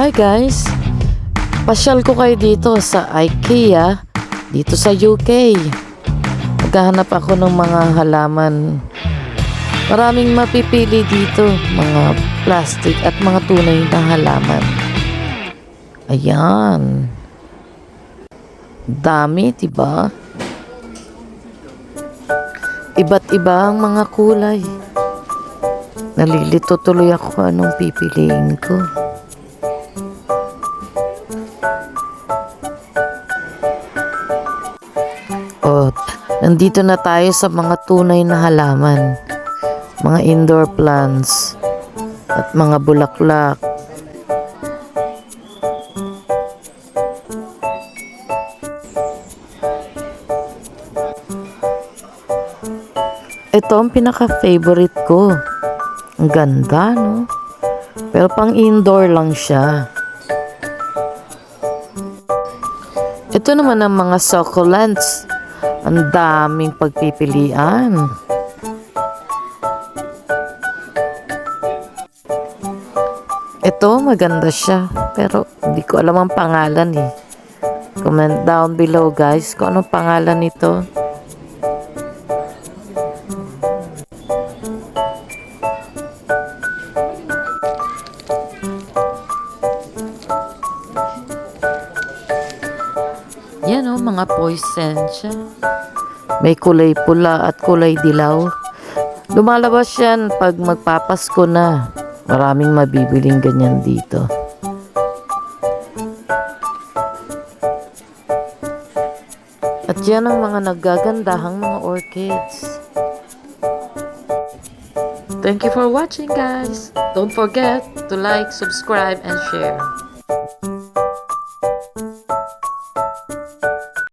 Hi guys! Pasyal ko kayo dito sa IKEA, dito sa UK. Maghahanap ako ng mga halaman. Maraming mapipili dito, mga plastic at mga tunay na halaman. Ayan. Dami, diba? Iba't iba ang mga kulay. Nalilito tuloy ako anong pipiliin ko. O, nandito na tayo sa mga tunay na halaman. Mga indoor plants at mga bulaklak. Ito ang pinaka-favorite ko. Ang ganda, no? Pero pang indoor lang siya. Ito naman ang mga succulents. Ang daming pagpipilian. Ito, maganda siya. Pero hindi ko alam ang pangalan eh. Comment down below guys kung anong pangalan nito. Yan o, mga poisensya. May kulay pula at kulay dilaw. Lumalabas yan pag magpapasko na. Maraming mabibiling ganyan dito. At yan ang mga naggagandahang mga orchids. Thank you for watching guys. Don't forget to like, subscribe, and share.